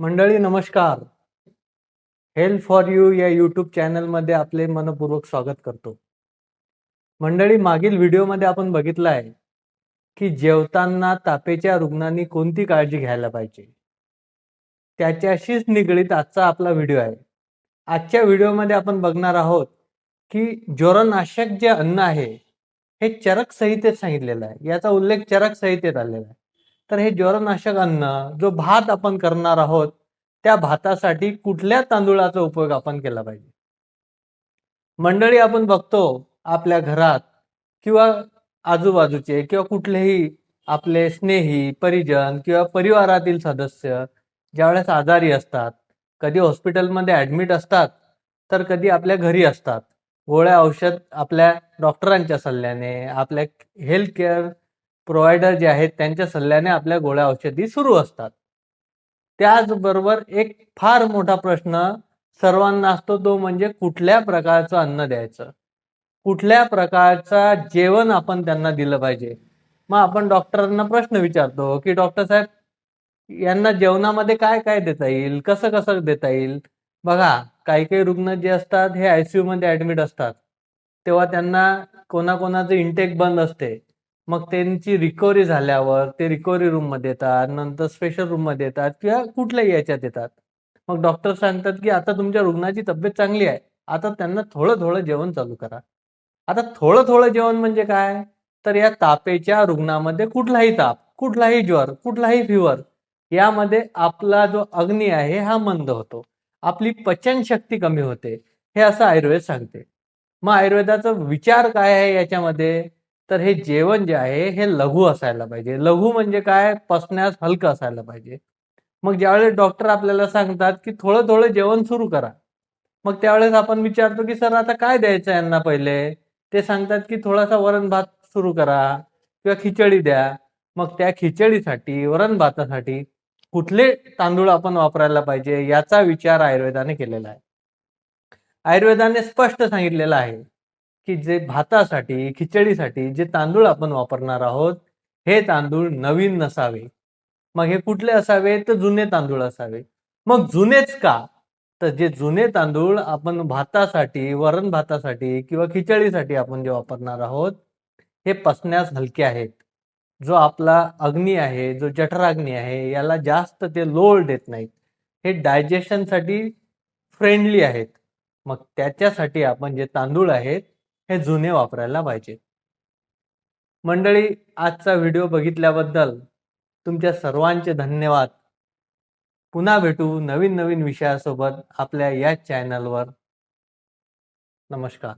मंडळी नमस्कार. Health for you या यूट्यूब चॅनलमध्ये आपले मनपूर्वक स्वागत करतो. मंडळी मागील व्हिडिओमध्ये आपण बघितलं आहे की जेवताना तापेच्या रुग्णांनी कोणती काळजी घ्यायला पाहिजे? त्याच्याशीच निगडीत आजचा आपला व्हिडिओ आहे. आजच्या व्हिडिओमध्ये आपण बघणार आहोत की ज्वरनाशक जे अन्न आहे हे चरक संहितेत सांगितलेलं आहे. याचा उल्लेख चरक संहितेत आलेला आहे. तर हे ज्वरनाशक अन्न जो भात आपण करणार आहोत त्या भातासाठी कुठल्या तांदूळाचा उपयोग आपण केला पाहिजे? मंडळी आपण बघतो आपल्या घरात किंवा आजूबाजूचे किंवा कुठलेही आपले स्नेही परिजन किंवा परिवारातील सदस्य ज्यावेळेस आजारी असतात कधी हॉस्पिटलमध्ये ऍडमिट असतात तर कधी आपल्या घरी असतात. गोळ्या औषध आपल्या डॉक्टरांच्या सल्ल्याने आपल्या हेल्थ केअर प्रोव्हायडर जे आहेत त्यांच्या सल्ल्याने आपल्या गोळ्या औषधी सुरू असतात. त्याचबरोबर एक फार मोठा प्रश्न सर्वांना असतो तो म्हणजे कुठल्या प्रकारचं अन्न द्यायचं? कुठल्या प्रकारचा जेवण आपण त्यांना दिलं पाहिजे? मग आपण डॉक्टरांना प्रश्न विचारतो की डॉक्टर साहेब यांना जेवणामध्ये काय काय देता येईल? कसं कसं देता येईल? बघा काही काही रुग्ण जे असतात हे आयसीयू मध्ये ऍडमिट असतात. तेव्हा त्यांना कोणाकोणाचं इंटेक बंद असते. मग त्यांची रिकव्हरी झाल्यावर ते रिकव्हरी रूममध्ये येतात नंतर स्पेशल रूममध्ये येतात किंवा कुठल्याही याच्यात येतात. मग डॉक्टर सांगतात की आता तुमच्या रुग्णाची तब्येत चांगली आहे आता त्यांना थोडं थोडं जेवण चालू करा. आता थोडं थोडं जेवण म्हणजे काय? तर या तापेच्या रुग्णामध्ये कुठलाही ताप कुठलाही ज्वर कुठलाही फिवर यामध्ये आपला जो अग्नी आहे हा मंद होतो. आपली पचनशक्ती कमी होते. हे असं आयुर्वेद सांगते. मग आयुर्वेदाचा विचार काय आहे याच्यामध्ये? तर हे जेवण जे आहे हे लघु असायला पाहिजे. लघु म्हणजे काय? पसण्यास हलकं असायला पाहिजे. मग ज्यावेळेस डॉक्टर आपल्याला सांगतात की थोडं थोडं जेवण सुरू करा. मग त्यावेळेस आपण विचारतो की सर आता काय द्यायचं यांना पहिले? ते सांगतात की थोडासा वरण भात सुरू करा किंवा खिचडी द्या. मग त्या खिचडीसाठी वरण भातासाठी कुठले तांदूळ आपण वापरायला पाहिजे याचा विचार आयुर्वेदाने केलेला आहे. आयुर्वेदाने स्पष्ट सांगितलेलं आहे की जे भातासाठी खिचडीसाठी जे तांदूळ आपण वापरणार आहोत हे तांदूळ नवीन नसावे. मग हे कुठले असावे? तर जुने तांदूळ असावे. मग जुनेच का? तर जे जुने तांदूळ आपण भातासाठी वरण भातासाठी किंवा खिचडीसाठी आपण जे वापरणार आहोत हे पसण्यास हलके आहेत. जो आपला अग्नी आहे जो जठराग्नी आहे याला जास्त ते लोळ देत नाहीत. हे डायजेशनसाठी फ्रेंडली आहेत. मग त्याच्यासाठी आपण जे तांदूळ आहेत हे जुने वापरायला पाहिजे. मंडळी आजचा व्हिडिओ बघितल्याबद्दल तुमच्या सर्वांचे धन्यवाद. पुन्हा भेटू नवीन नवीन विषयासोबत आपल्या या चॅनलवर. नमस्कार.